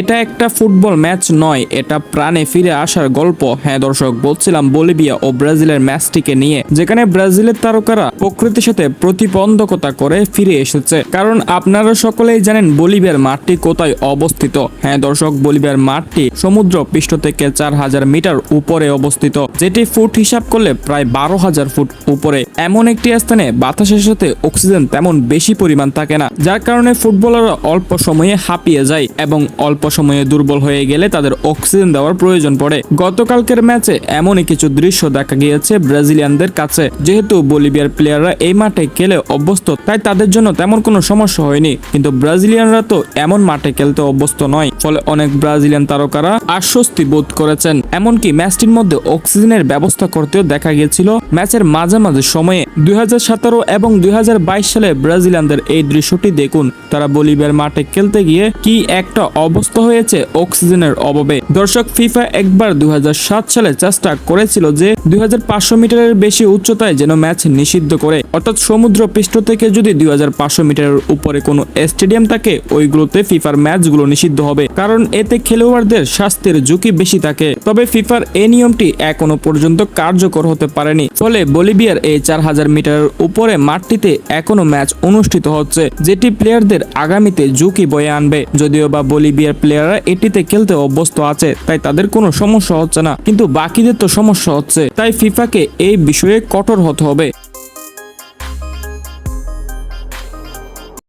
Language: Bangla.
এটা একটা ফুটবল ম্যাচ নয়, এটা প্রাণে ফিরে আসার গল্প। হ্যাঁ দর্শক, বলছিলাম বলিভিয়া ও ব্রাজিলের ম্যাচটিকে নিয়ে, যেখানে ব্রাজিলের তারকারা প্রকৃতির সাথে প্রতিবন্ধকতা করে ফিরে এসেছে। কারণ আপনারা সকলেই জানেন বলিভিয়ার মাঠটি কোথায় অবস্থিত। হ্যাঁ দর্শক, বলিভিয়ার মাঠটি সমুদ্র পৃষ্ঠ থেকে চার হাজার মিটার উপরে অবস্থিত, যেটি ফুট হিসাব করলে প্রায় বারো হাজার ফুট উপরে। এমন একটি স্থানে বাতাসের সাথে অক্সিজেন তেমন বেশি পরিমাণ থাকে না, যার কারণে ফুটবলাররা অল্প সময়ে হাঁপিয়ে যায় এবং অল্প সময়ে দুর্বল হয়ে গেলে তাদের অক্সিজেন দেওয়ার প্রয়োজন পড়ে। গতকালকের ম্যাচে এমনই কিছু দৃশ্য দেখা গিয়েছে ব্রাজিলিয়ানদের কাছে। যেহেতু বলিভিয়ার প্লেয়াররা এই মাঠে খেলে অভ্যস্ত, তাই তাদের জন্য তেমন কোনো সমস্যা হয়নি। কিন্তু ব্রাজিলিয়ানরা তো এমন মাঠে খেলতে অভ্যস্ত নয়। ফলে অনেক ব্রাজিলিয়ান তারকারা আশ্বস্তি বোধ করেছেন। এমনকি ম্যাচটির মধ্যে অক্সিজেনের ব্যবস্থা করতেও দেখা গিয়েছিল। ম্যাচের মাঝামাঝি সময়ে দুই হাজার সতেরো এবং দুই হাজার বাইশ সালে ব্রাজিলিয়ানদের এই দৃশ্যটি দেখুন। তারা বলিভিয়ার মাঠে খেলতে গিয়ে কি একটা অবস্থা হয়েছে অক্সিজেনের অভাবে। দর্শক, ফিফা একবার দুই সালে চেষ্টা করেছিল যে দুই মিটারের বেশি উচ্চতায় যেন ম্যাচ নিষিদ্ধ করে। অর্থাৎ সমুদ্র পৃষ্ঠ থেকে যদি দুই মিটারের উপরে কোনো স্টেডিয়াম থাকে, ওইগুলোতে ফিফার ম্যাচগুলো নিষিদ্ধ হবে। কারণ এতে খেলোয়াড়দের স্বাস্থ্যের ঝুঁকি বেশি থাকে। তবে ফিফার এই নিয়মটি এখনও পর্যন্ত কার্যকর হতে পারেনি। ফলে বলিভিয়ার এই চার হাজার মিটারের উপরে মাঠটিতে এখনও ম্যাচ অনুষ্ঠিত হচ্ছে, যেটি প্লেয়ারদের আগামীতে ঝুঁকি বয়ে আনবে। যদিও বা বলিভিয়ার প্লেয়াররা এটিতে খেলতে অভ্যস্ত আছে, তাই তাদের কোনো সমস্যা হচ্ছে না। কিন্তু বাকিদের তো সমস্যা হচ্ছে। তাই ফিফাকে এই বিষয়ে কঠোর হতে হবে।